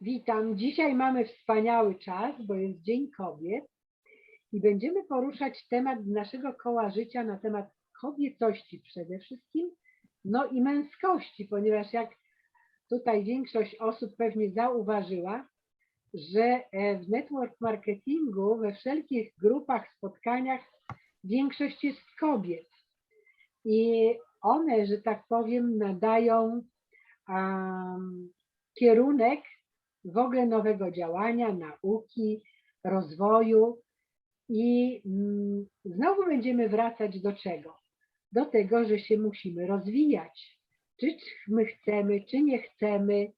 Witam. Dzisiaj mamy wspaniały czas, bo jest Dzień Kobiet i będziemy poruszać temat naszego koła życia na temat kobiecości przede wszystkim, no i męskości, ponieważ jak tutaj większość osób pewnie zauważyła, że e, w network marketingu, we wszelkich grupach, spotkaniach większość jest kobiet. I one, że tak powiem, nadają um, kierunek w ogóle nowego działania, nauki, rozwoju. I mm, znowu będziemy wracać do czego? Do tego, że się musimy rozwijać. Czy my chcemy, czy nie chcemy,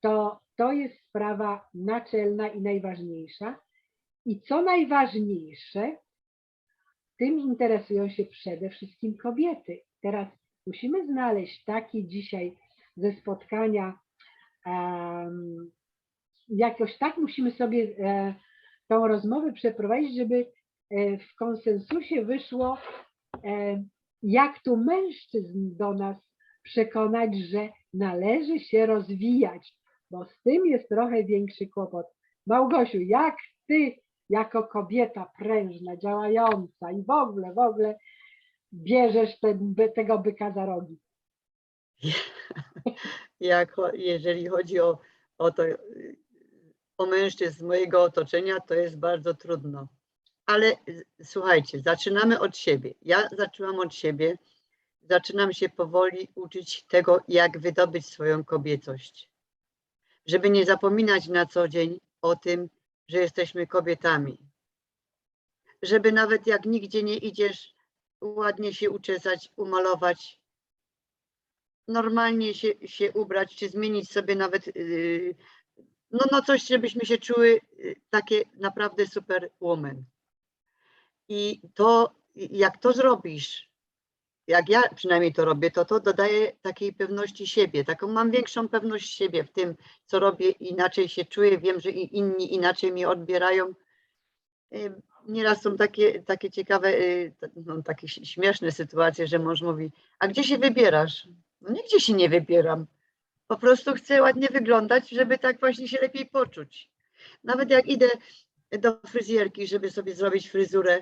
to, to jest sprawa naczelna i najważniejsza. I co najważniejsze, tym interesują się przede wszystkim kobiety. Teraz musimy znaleźć taki dzisiaj ze spotkania, um, jakoś tak musimy sobie e, tą rozmowę przeprowadzić, żeby e, w konsensusie wyszło, e, jak tu mężczyzn do nas przekonać, że należy się rozwijać, bo z tym jest trochę większy kłopot. Małgosiu, jak ty jako kobieta prężna, działająca i w ogóle, w ogóle bierzesz tego byka za rogi? Jak, jeżeli chodzi o, o to, o mężczyzn z mojego otoczenia, to jest bardzo trudno. Ale słuchajcie, zaczynamy od siebie. Ja zaczęłam od siebie. Zaczynam się powoli uczyć tego, jak wydobyć swoją kobiecość. Żeby nie zapominać na co dzień o tym, że jesteśmy kobietami. Żeby nawet jak nigdzie nie idziesz, ładnie się uczesać, umalować, normalnie się, się ubrać, czy zmienić sobie nawet, yy, no, no coś, żebyśmy się czuły yy, takie naprawdę super woman. I to, jak to zrobisz, jak ja przynajmniej to robię, to to dodaje takiej pewności siebie, taką mam większą pewność siebie w tym, co robię, inaczej się czuję, wiem, że inni inaczej mnie odbierają. Yy, Nieraz są takie, takie ciekawe, t- no, takie śmieszne sytuacje, że mąż mówi, a gdzie się wybierasz? No nigdzie się nie wybieram. Po prostu chcę ładnie wyglądać, żeby tak właśnie się lepiej poczuć. Nawet jak idę do fryzjerki, żeby sobie zrobić fryzurę,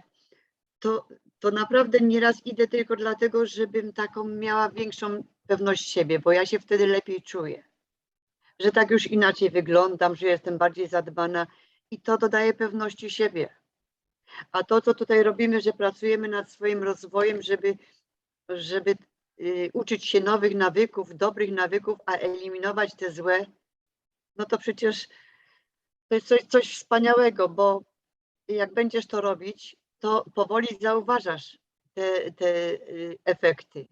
to, to naprawdę nieraz idę tylko dlatego, żebym taką miała większą pewność siebie, bo ja się wtedy lepiej czuję. Że tak już inaczej wyglądam, że jestem bardziej zadbana i to dodaje pewności siebie. A to, co tutaj robimy, że pracujemy nad swoim rozwojem, żeby, żeby uczyć się nowych nawyków, dobrych nawyków, a eliminować te złe, no to przecież to jest coś, coś wspaniałego, bo jak będziesz to robić, to powoli zauważasz te, te y, efekty,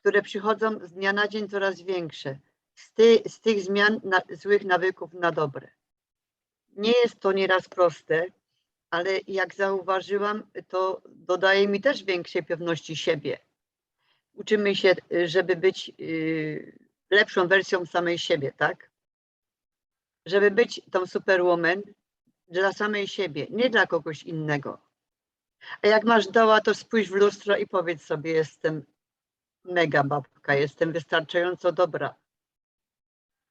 które przychodzą z dnia na dzień coraz większe, z, ty, z tych zmian na, złych nawyków na dobre. Nie jest to nieraz proste, ale jak zauważyłam, to dodaje mi też większej pewności siebie uczymy się, y, żeby być y, lepszą wersją samej siebie, tak? Żeby być tą superwoman dla samej siebie, nie dla kogoś innego. A jak masz doła, to spójrz w lustro i powiedz sobie, jestem mega babka, jestem wystarczająco dobra.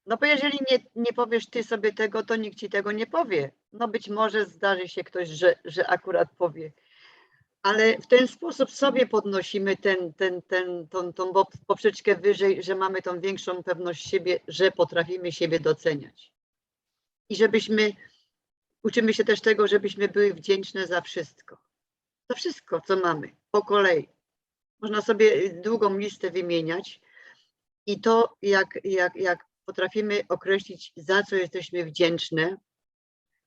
No bo jeżeli nie, nie powiesz ty sobie tego, to nikt ci tego nie powie. No być może zdarzy się ktoś, że, że akurat powie ale w ten sposób sobie podnosimy ten, ten, ten, tą, tą poprzeczkę wyżej, że mamy tą większą pewność siebie, że potrafimy siebie doceniać. I żebyśmy, uczymy się też tego, żebyśmy były wdzięczne za wszystko. Za wszystko, co mamy, po kolei. Można sobie długą listę wymieniać i to, jak, jak, jak potrafimy określić, za co jesteśmy wdzięczne,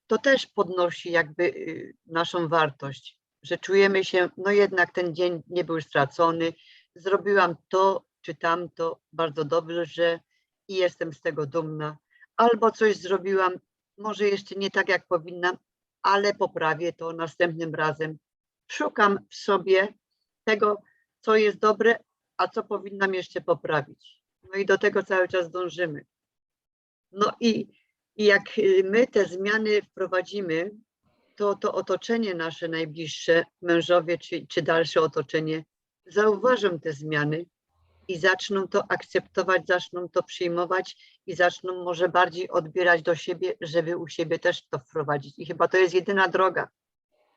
to też podnosi jakby y, naszą wartość że czujemy się, no jednak ten dzień nie był stracony, zrobiłam to czy tamto bardzo dobrze, że i jestem z tego dumna, albo coś zrobiłam, może jeszcze nie tak jak powinnam, ale poprawię to następnym razem. Szukam w sobie tego, co jest dobre, a co powinnam jeszcze poprawić. No i do tego cały czas dążymy. No i, i jak my te zmiany wprowadzimy, to, to otoczenie nasze najbliższe, mężowie czy, czy dalsze otoczenie, zauważą te zmiany i zaczną to akceptować, zaczną to przyjmować i zaczną może bardziej odbierać do siebie, żeby u siebie też to wprowadzić. I chyba to jest jedyna droga,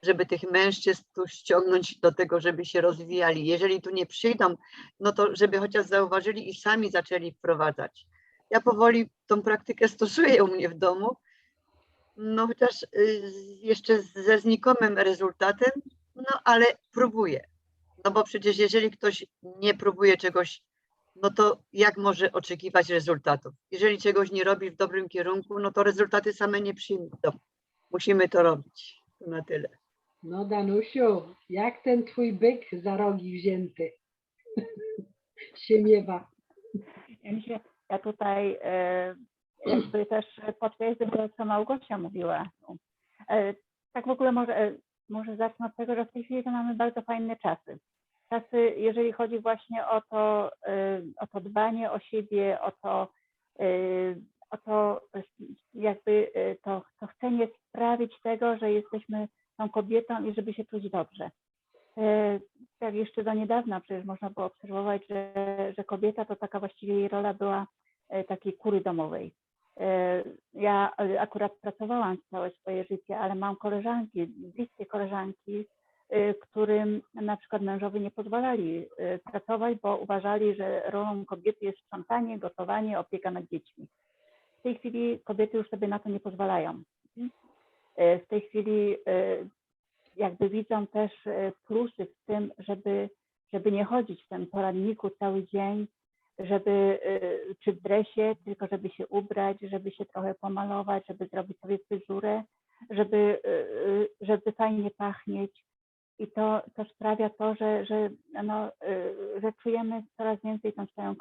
żeby tych mężczyzn tu ściągnąć do tego, żeby się rozwijali. Jeżeli tu nie przyjdą, no to żeby chociaż zauważyli i sami zaczęli wprowadzać. Ja powoli tą praktykę stosuję u mnie w domu, no chociaż y, jeszcze ze znikomym rezultatem, no ale próbuję. No bo przecież jeżeli ktoś nie próbuje czegoś, no to jak może oczekiwać rezultatów? Jeżeli czegoś nie robi w dobrym kierunku, no to rezultaty same nie przyjdą. Musimy to robić. To na tyle. No Danusiu, jak ten twój byk za rogi wzięty się miewa? Ja, myślę, ja tutaj e, jakby też potwierdzę to, co Małgosia mówiła. E, Tak w ogóle może, e, może zacznę od tego, że w tej chwili to mamy bardzo fajne czasy. Czasy, jeżeli chodzi właśnie o to, e, o to dbanie o siebie, o to, o to jakby to, to chcenie sprawić tego, że jesteśmy tą kobietą i żeby się czuć dobrze. Tak jeszcze do niedawna przecież można było obserwować, że, że kobieta to taka właściwie jej rola była takiej kury domowej. E, Ja akurat pracowałam całe swoje życie, ale mam koleżanki, bliskie koleżanki, e, którym na przykład mężowie nie pozwalali e, pracować, bo uważali, że rolą kobiety jest sprzątanie, gotowanie, opieka nad dziećmi. W tej chwili kobiety już sobie na to nie pozwalają. W tej chwili jakby widzą też plusy w tym, żeby, żeby nie chodzić w tym poradniku cały dzień, żeby e, czy w dresie, tylko żeby się ubrać, żeby się trochę pomalować, żeby zrobić sobie fryzurę, żeby, e, e, żeby fajnie pachnieć. I to, to sprawia to, że, że, no, że czujemy coraz więcej tą swoją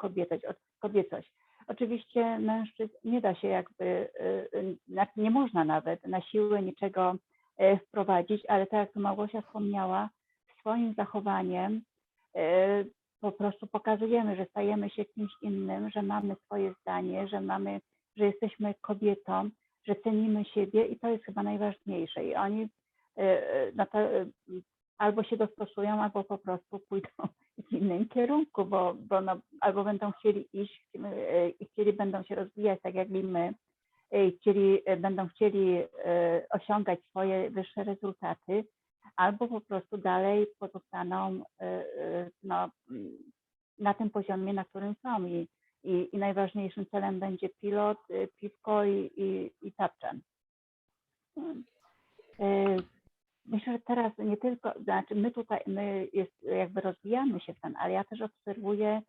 kobiecość. Oczywiście mężczyzn nie da się jakby, znaczy nie można nawet na siłę niczego wprowadzić, ale tak jak tu Małgosia wspomniała, swoim zachowaniem po prostu pokazujemy, że stajemy się kimś innym, że mamy swoje zdanie, że mamy, że jesteśmy kobietą, że cenimy siebie i to jest chyba najważniejsze. I oni e, no to, e, albo się dostosują, albo po prostu pójdą w innym kierunku, bo, bo no, albo będą chcieli iść i chcieli będą się rozwijać tak jak i my, chcieli, będą chcieli osiągać swoje wyższe rezultaty, albo po prostu dalej pozostaną e, e, no, na tym poziomie, na którym są. I, i, i najważniejszym celem będzie pilot, e, piwko i, i, i tapczan. Myślę, że teraz nie tylko, znaczy my tutaj, my jest, jakby rozwijamy się w ten, ale ja też obserwuję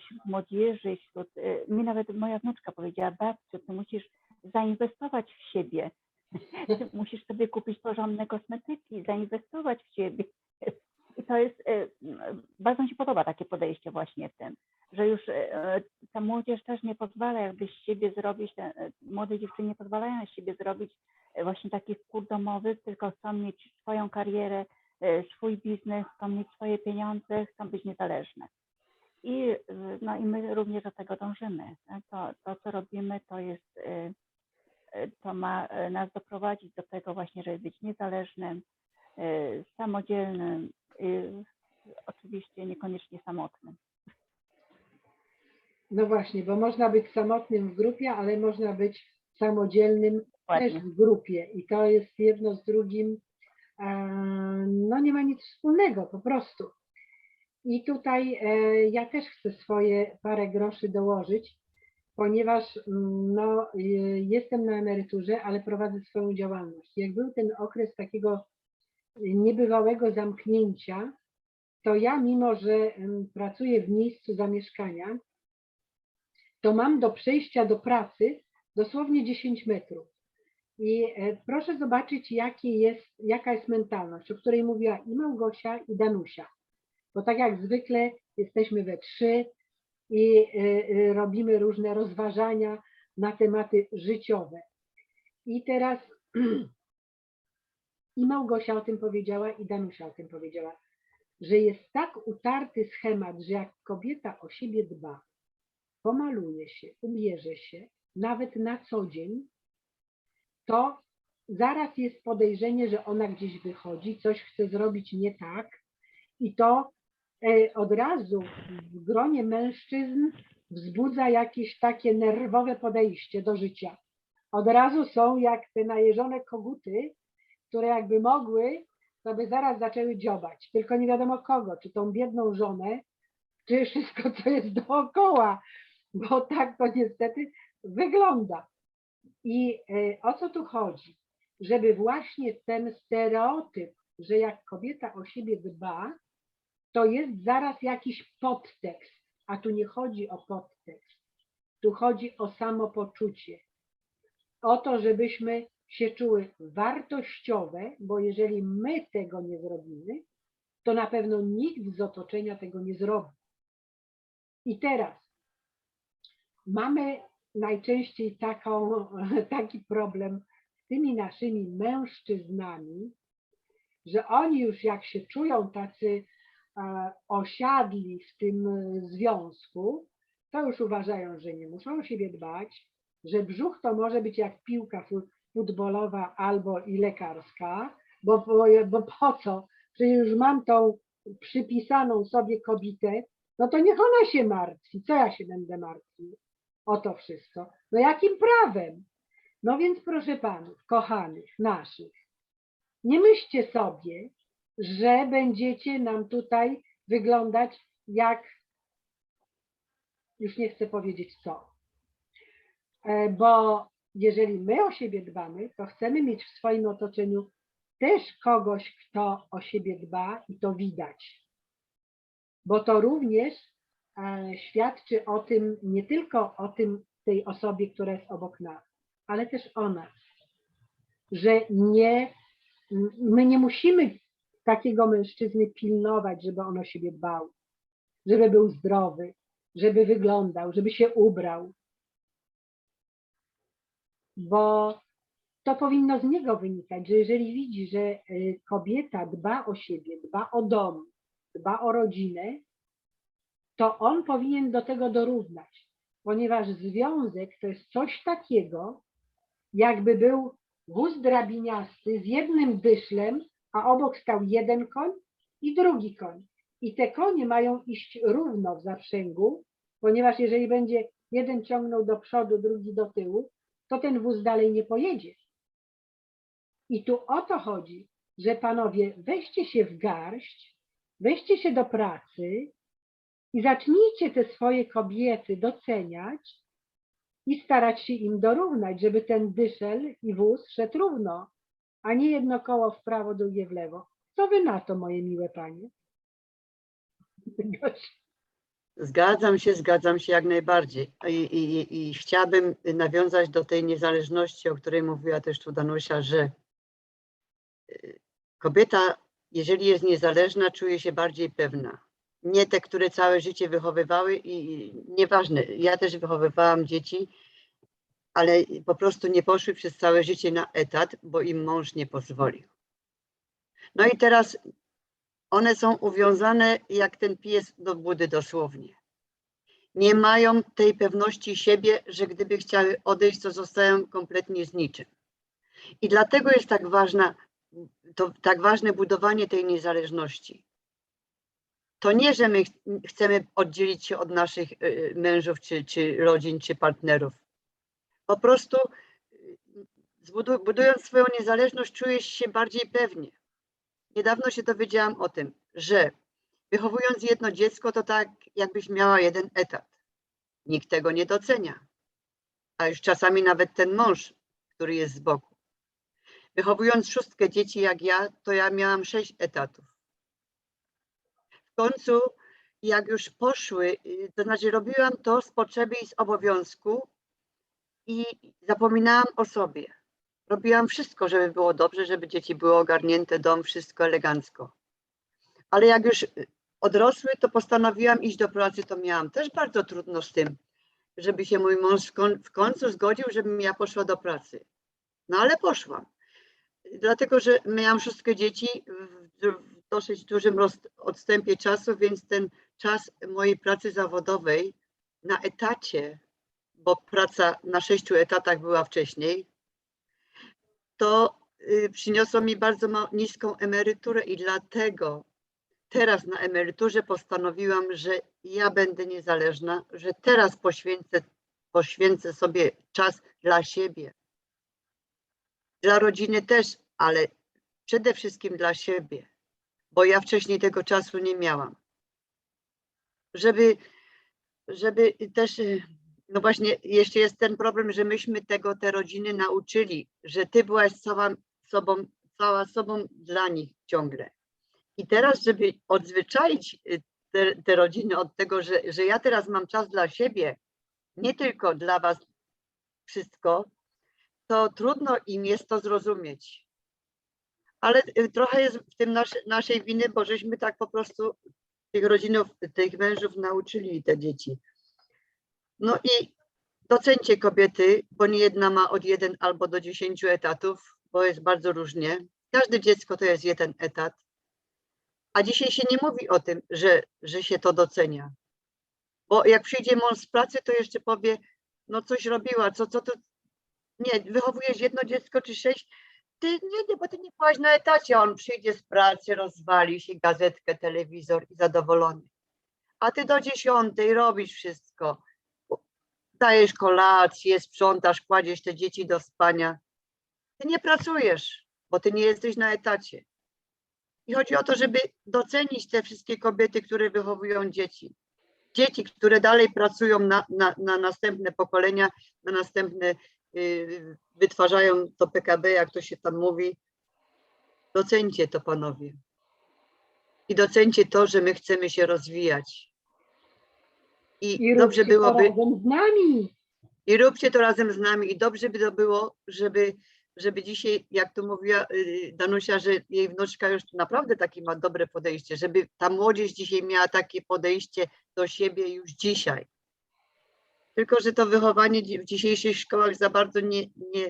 wśród młodzieży, wśród, mi nawet moja wnuczka powiedziała, babciu, ty musisz zainwestować w siebie, musisz sobie kupić porządne kosmetyki, zainwestować w siebie. I to jest, e, bardzo mi się podoba takie podejście właśnie w tym, że już e, ta młodzież też nie pozwala jakby z siebie zrobić, te, e, młode dziewczyny nie pozwalają z siebie zrobić właśnie takich kur domowych, tylko chcą mieć swoją karierę, swój biznes, chcą mieć swoje pieniądze, chcą być niezależne. I, no, i my również do tego dążymy. tak? To, to, co robimy, to jest, e, to ma e, nas doprowadzić do tego właśnie, żeby być niezależnym, e, samodzielnym, oczywiście niekoniecznie samotnym. No właśnie, bo można być samotnym w grupie, ale można być samodzielnym też Dokładnie. w grupie i to jest jedno z drugim, e, no nie ma nic wspólnego po prostu. I tutaj e, ja też chcę swoje parę groszy dołożyć, ponieważ mm, no, jestem na emeryturze, ale prowadzę swoją działalność. Jak był ten okres takiego niebywałego zamknięcia, to ja mimo, że em, pracuję w miejscu zamieszkania, to mam do przejścia do pracy dosłownie 10 metrów. I e, proszę zobaczyć, jest, jaka jest mentalność, o której mówiła i Małgosia, i Danusia. Bo tak jak zwykle jesteśmy we trzy i e, e, robimy różne rozważania na tematy życiowe. I teraz i Małgosia o tym powiedziała, i Danusia o tym powiedziała, że jest tak utarty schemat, że jak kobieta o siebie dba, pomaluje się, ubierze się, nawet na co dzień, to zaraz jest podejrzenie, że ona gdzieś wychodzi, coś chce zrobić nie tak i to od razu w gronie mężczyzn wzbudza jakieś takie nerwowe podejście do życia. Od razu są jak te najeżone koguty, które jakby mogły, to by zaraz zaczęły dziobać. Tylko nie wiadomo kogo, czy tą biedną żonę, czy wszystko, co jest dookoła, bo tak to niestety wygląda. I e, o co tu chodzi? Żeby właśnie ten stereotyp, że jak kobieta o siebie dba, to jest zaraz jakiś podtekst, a tu nie chodzi o podtekst, tu chodzi o samopoczucie, o to, żebyśmy się czuły wartościowe, bo jeżeli my tego nie zrobimy, to na pewno nikt z otoczenia tego nie zrobi. I teraz mamy najczęściej taką, taki problem z tymi naszymi mężczyznami, że oni już jak się czują tacy osiadli w tym e, związku, to już uważają, że nie muszą o siebie dbać, że brzuch to może być jak piłka fu- futbolowa albo i lekarska, bo, bo, bo po co? Przecież już mam tą przypisaną sobie kobietę, no to niech ona się martwi. Co ja się będę martwił o to wszystko? No jakim prawem? No więc proszę panów, kochanych, naszych, nie myślcie sobie, że będziecie nam tutaj wyglądać jak, już nie chcę powiedzieć co, E, bo jeżeli my o siebie dbamy, to chcemy mieć w swoim otoczeniu też kogoś, kto o siebie dba i to widać. Bo to również e, świadczy o tym, nie tylko o tym, tej osobie, która jest obok nas, ale też o nas. Że nie, my nie musimy takiego mężczyzny pilnować, żeby on o siebie dbał, żeby był zdrowy, żeby wyglądał, żeby się ubrał, bo to powinno z niego wynikać, że jeżeli widzi, że y, kobieta dba o siebie, dba o dom, dba o rodzinę, to on powinien do tego dorównać, ponieważ związek to jest coś takiego, jakby był wóz drabiniasty z jednym dyszlem, a obok stał jeden koń i drugi koń. I te konie mają iść równo w zaprzęgu, ponieważ jeżeli będzie jeden ciągnął do przodu, drugi do tyłu, to ten wóz dalej nie pojedzie. I tu o to chodzi, że panowie, weźcie się w garść, weźcie się do pracy i zacznijcie te swoje kobiety doceniać i starać się im dorównać, żeby ten dyszel i wóz szedł równo, a nie jedno koło w prawo, drugie w lewo. Co wy na to, moje miłe panie? Zgadzam się, zgadzam się jak najbardziej. I, i, I chciałabym nawiązać do tej niezależności, o której mówiła też tu Danusia, że y, kobieta, jeżeli jest niezależna, czuje się bardziej pewna. Nie te, które całe życie wychowywały i i nieważne, ja też wychowywałam dzieci, ale po prostu nie poszły przez całe życie na etat, bo im mąż nie pozwolił. No i teraz one są uwiązane jak ten pies do budy dosłownie. Nie mają tej pewności siebie, że gdyby chciały odejść, to zostają kompletnie z niczym. I dlatego jest tak ważna, to tak ważne budowanie tej niezależności. To nie, że my ch- chcemy oddzielić się od naszych y, mężów, czy, czy rodzin, czy partnerów. Po prostu y, budując swoją niezależność, czujesz się bardziej pewnie. Niedawno się dowiedziałam o tym, że wychowując jedno dziecko, to tak jakbyś miała jeden etat. Nikt tego nie docenia. A już czasami nawet ten mąż, który jest z boku. Wychowując szóstkę dzieci jak ja, to ja miałam sześć etatów. W końcu, jak już poszły, y, to znaczy robiłam to z potrzeby i z obowiązku i zapominałam o sobie. Robiłam wszystko, żeby było dobrze, żeby dzieci były ogarnięte, dom, wszystko elegancko. Ale jak już y, odrosły, to postanowiłam iść do pracy, to miałam też bardzo trudno z tym, żeby się mój mąż w koń- w końcu zgodził, żebym ja poszła do pracy. No ale poszłam. Dlatego, że miałam szóstkę dzieci w, dosyć dużym odstępie czasu, więc ten czas mojej pracy zawodowej na etacie, bo praca na sześciu etatach była wcześniej, to y, przyniosło mi bardzo niską emeryturę i dlatego teraz na emeryturze postanowiłam, że ja będę niezależna, że teraz poświęcę, poświęcę sobie czas dla siebie. Dla rodziny też, ale przede wszystkim dla siebie, bo ja wcześniej tego czasu nie miałam. Żeby, żeby też, y, no właśnie, jeszcze jest ten problem, że myśmy tego te rodziny nauczyli, że ty byłaś cała sobą, cała sobą dla nich ciągle. I teraz, żeby odzwyczaić y, te, te rodziny od tego, że, że ja teraz mam czas dla siebie, nie tylko dla was wszystko, to trudno im jest to zrozumieć. Ale y, trochę jest w tym nasze, naszej winy, bo żeśmy tak po prostu tych rodzinów, tych mężów nauczyli te dzieci. No i docencie kobiety, bo nie jedna ma od 1 albo do 10 etatów, bo jest bardzo różnie. Każde dziecko to jest jeden etat. A dzisiaj się nie mówi o tym, że, że się to docenia. Bo jak przyjdzie mąż z pracy, to jeszcze powie, no coś robiła, co, co to, nie, wychowujesz jedno dziecko czy sześć, ty nie, nie, bo ty nie byłaś na etacie, on przyjdzie z pracy, rozwali się gazetkę, telewizor i zadowolony. A ty do dziesiątej robisz wszystko. Dajesz kolację, sprzątasz, kładziesz te dzieci do spania. Ty nie pracujesz, bo ty nie jesteś na etacie. I chodzi o to, żeby docenić te wszystkie kobiety, które wychowują dzieci. Dzieci, które dalej pracują na, na, na następne pokolenia, na następne, yy, wytwarzają to PKB, jak to się tam mówi. Docencie to, panowie. I docencie to, że my chcemy się rozwijać. I, I dobrze róbcie to byłoby. razem z nami. I róbcie to razem z nami i dobrze by to było, żeby, żeby dzisiaj, jak tu mówiła y, Danusia, że jej wnuczka już naprawdę takie ma dobre podejście, żeby ta młodzież dzisiaj miała takie podejście do siebie już dzisiaj. Tylko, że to wychowanie w dzisiejszych szkołach za bardzo nie, nie,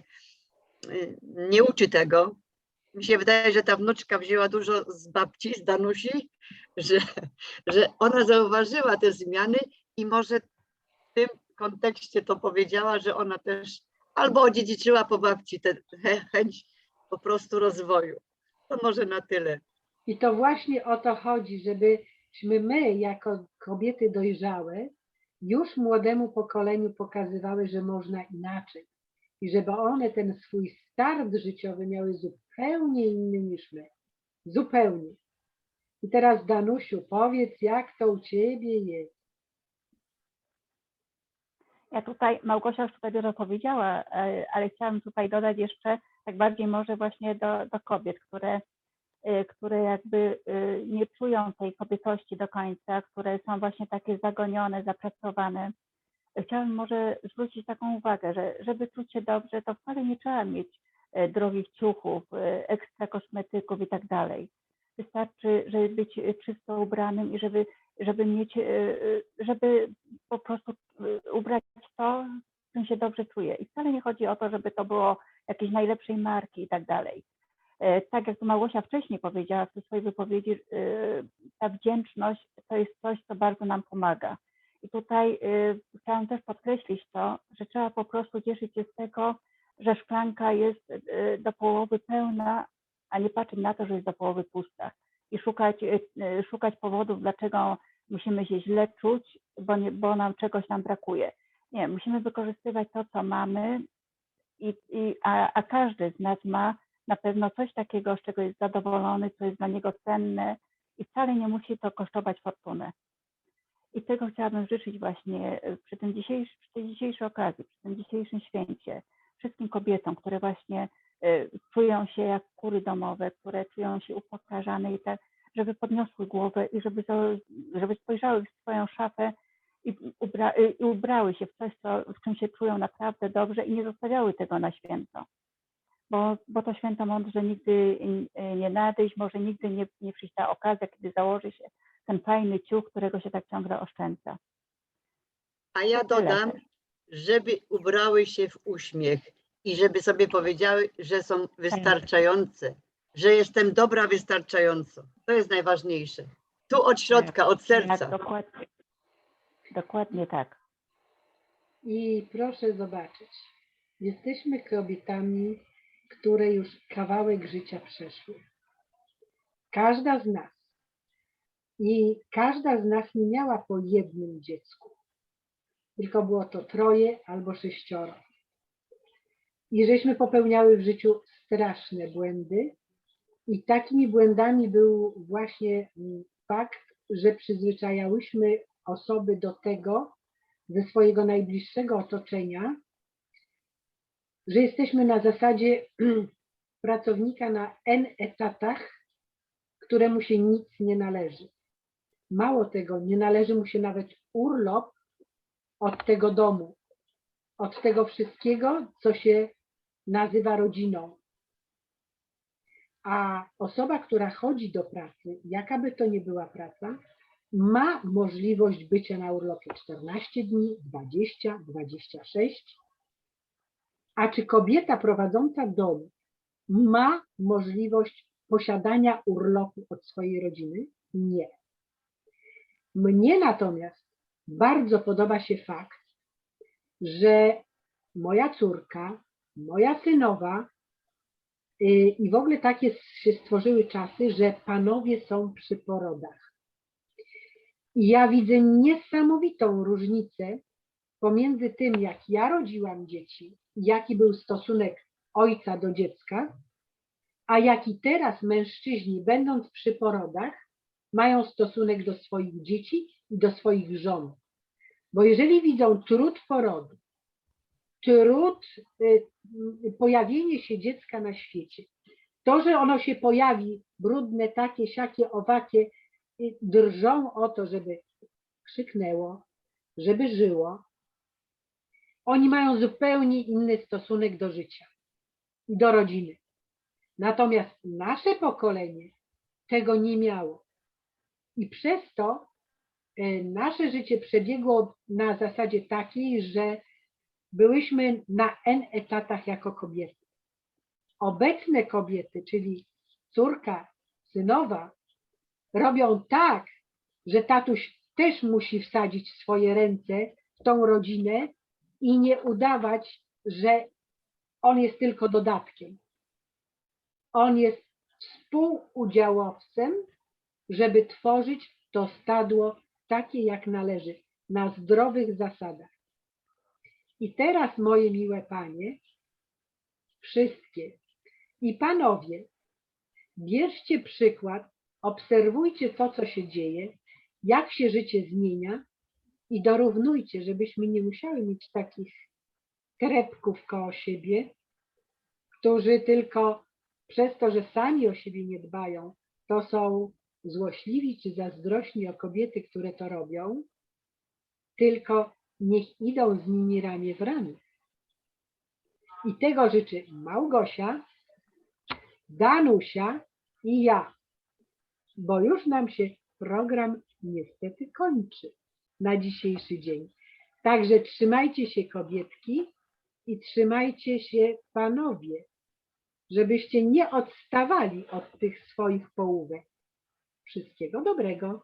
y, nie uczy tego. Mi się wydaje, że ta wnuczka wzięła dużo z babci, z Danusi, że, że ona zauważyła te zmiany i może w tym kontekście to powiedziała, że ona też albo odziedziczyła po babci tę chę- chęć po prostu rozwoju. To może na tyle. I to właśnie o to chodzi, żebyśmy my, jako kobiety dojrzałe, już młodemu pokoleniu pokazywały, że można inaczej. I żeby one ten swój start życiowy miały zupełnie inny niż my. Zupełnie. I teraz Danusiu, powiedz, jak to u Ciebie jest. Ja tutaj, Małgosia już tutaj dużo powiedziała, e, ale chciałam tutaj dodać jeszcze tak bardziej może właśnie do, do kobiet, które, e, które jakby e, nie czują tej kobiecości do końca, które są właśnie takie zagonione, zapracowane. Chciałam może zwrócić taką uwagę, że żeby czuć się dobrze, to wcale nie trzeba mieć drogich ciuchów, ekstra kosmetyków i tak dalej. Wystarczy, żeby być czysto ubranym i żeby, żeby mieć, żeby po prostu ubrać to, w czym się dobrze czuje. I wcale nie chodzi o to, żeby to było jakiejś najlepszej marki i tak dalej. E, Tak jak Małgosia wcześniej powiedziała w tej swojej wypowiedzi, e, ta wdzięczność to jest coś, co bardzo nam pomaga. I tutaj e, chciałam też podkreślić to, że trzeba po prostu cieszyć się z tego, że szklanka jest do połowy pełna, a nie patrzeć na to, że jest do połowy pusta. I szukać, szukać powodów, dlaczego musimy się źle czuć, bo, nie, bo nam czegoś nam brakuje. Nie, musimy wykorzystywać to, co mamy, i, i, a, a każdy z nas ma na pewno coś takiego, z czego jest zadowolony, co jest dla niego cenne i wcale nie musi to kosztować fortunę. I tego chciałabym życzyć właśnie e, przy, tym dzisiejszy, przy tej dzisiejszej okazji, przy tym dzisiejszym święcie, wszystkim kobietom, które właśnie e, czują się jak kury domowe, które czują się upokarzane i tak, żeby podniosły głowę i żeby, za- żeby spojrzały w swoją szafę i, ubra, i ubrały się w coś, co, w czym się czują naprawdę dobrze i nie zostawiały tego na święto. Bo, bo to święto może nigdy nie nadejść, może nigdy nie, nie przyjść ta okazja, kiedy założy się ten fajny ciuch, którego się tak ciągle oszczędza. A ja To dodam, żeby ubrały się w uśmiech i żeby sobie powiedziały, że są wystarczające, że jestem dobra wystarczająco. To jest najważniejsze. Tu od środka, od Tak, serca. dokładnie, dokładnie tak. I proszę zobaczyć, jesteśmy kobietami, które już kawałek życia przeszły. Każda z nas. I każda z nas nie miała po jednym dziecku, tylko było to troje albo sześcioro. I żeśmy popełniały w życiu straszne błędy. I takimi błędami był właśnie mm, fakt, że przyzwyczajałyśmy osoby do tego ze swojego najbliższego otoczenia, że jesteśmy na zasadzie pracownika na N etatach, któremu się nic nie należy. Mało tego, nie należy mu się nawet urlop od tego domu, od tego wszystkiego, co się nazywa rodziną. A osoba, która chodzi do pracy, jaka by to nie była praca, ma możliwość bycia na urlopie 14 dni, 20, 26. A czy kobieta prowadząca dom ma możliwość posiadania urlopu od swojej rodziny? Nie. Mnie natomiast bardzo podoba się fakt, że moja córka, moja synowa i w ogóle takie się stworzyły czasy, że panowie są przy porodach. I ja widzę niesamowitą różnicę pomiędzy tym, jak ja rodziłam dzieci, jaki był stosunek ojca do dziecka, a jaki teraz mężczyźni, będąc przy porodach, mają stosunek do swoich dzieci i do swoich żon. Bo jeżeli widzą trud porodu, trud, y, y, pojawienie się dziecka na świecie, to, że ono się pojawi brudne, takie, siakie, owakie, y, drżą o to, żeby krzyknęło, żeby żyło. Oni mają zupełnie inny stosunek do życia i do rodziny. Natomiast nasze pokolenie tego nie miało. I przez to e, nasze życie przebiegło na zasadzie takiej, że byłyśmy na N etatach jako kobiety. Obecne kobiety, czyli córka, synowa, robią tak, że tatuś też musi wsadzić swoje ręce w tą rodzinę i nie udawać, że on jest tylko dodatkiem. On jest współudziałowcem, żeby tworzyć to stadło takie, jak należy, na zdrowych zasadach. I teraz, moje miłe panie, wszystkie. I panowie, bierzcie przykład, obserwujcie to, co się dzieje, jak się życie zmienia i dorównujcie, żebyśmy nie musiały mieć takich krepków koło siebie, którzy tylko przez to, że sami o siebie nie dbają, to są złośliwi czy zazdrośni o kobiety, które to robią, tylko niech idą z nimi ramię w ramię. I tego życzy Małgosia, Danusia i ja, bo już nam się program niestety kończy na dzisiejszy dzień. Także trzymajcie się kobietki i trzymajcie się panowie, żebyście nie odstawali od tych swoich połówek. Wszystkiego dobrego.